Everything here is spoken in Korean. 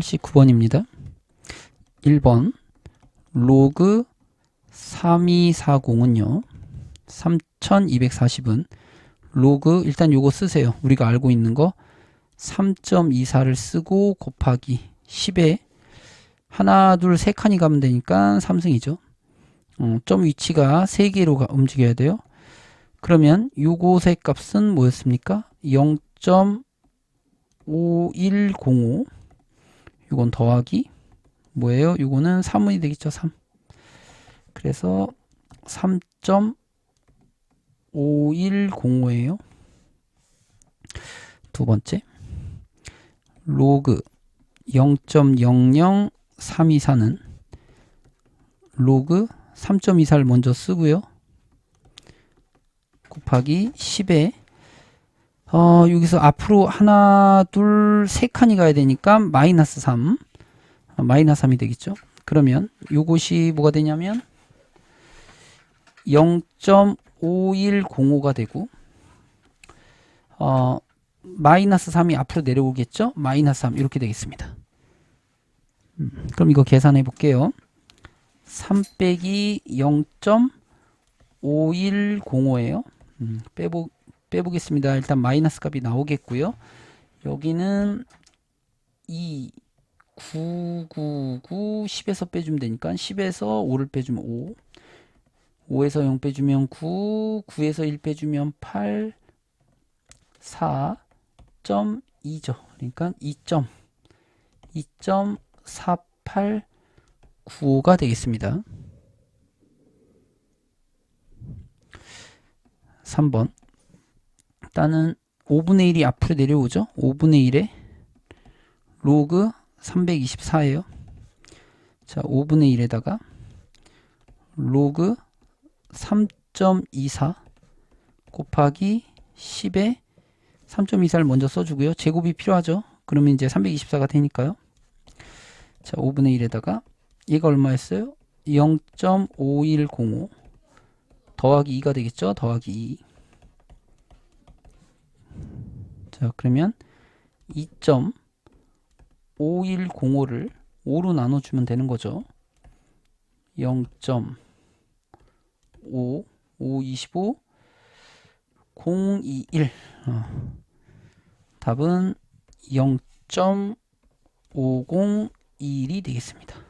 89번입니다. 1번 로그 3240은요. 3240은 로그 일단 요거 쓰세요. 우리가 알고 있는 거 3.24를 쓰고 곱하기 10에 하나 둘 세 칸이 가면 되니까 3승이죠. 어, 점 위치가 세 개로 가- 움직여야 돼요. 그러면 요것의 값은 뭐였습니까? 0.5105 요건 더하기 뭐예요? 요거는 3이 되겠죠. 3. 그래서 3.5105예요. 두 번째 로그 0.00324는 로그 3.24를 먼저 쓰고요. 곱하기 10에 어, 여기서 앞으로 하나, 둘, 세 칸이 가야 되니까 마이너스 3 어, 마이너스 3이 되겠죠. 그러면 요것이 뭐가 되냐면 0.5105가 되고 어, 마이너스 3이 앞으로 내려오겠죠. 마이너스 3 이렇게 되겠습니다. 음, 그럼 이거 계산해 볼게요. 3 빼기 0.5105예요. 음, 빼보, 빼보겠습니다. 일단 마이너스 값이 나오겠고요. 여기는 2, 9, 9, 9, 10에서 빼주면 되니까 10에서 5를 빼주면 5, 5에서 0 빼주면 9, 9에서 1 빼주면 8, 4.2죠. 그러니까 2점, 2.4895가 되겠습니다. 3번 일단은 5분의 1이 앞으로 내려오죠. 5분의 1에 로그 324예요. 자, 5분의 1에다가 로그 3.24 곱하기 10에 3.24를 먼저 써주고요. 제곱이 필요하죠. 그러면 이제 324가 되니까요. 자, 5분의 1에다가 얘가 얼마였어요? 0.5105 더하기 2가 되겠죠. 더하기 2. 자, 그러면 2.5105를 5로 나눠주면 되는 거죠. 0.5, 5, 25, 021. 어. 답은 0.501이 되겠습니다.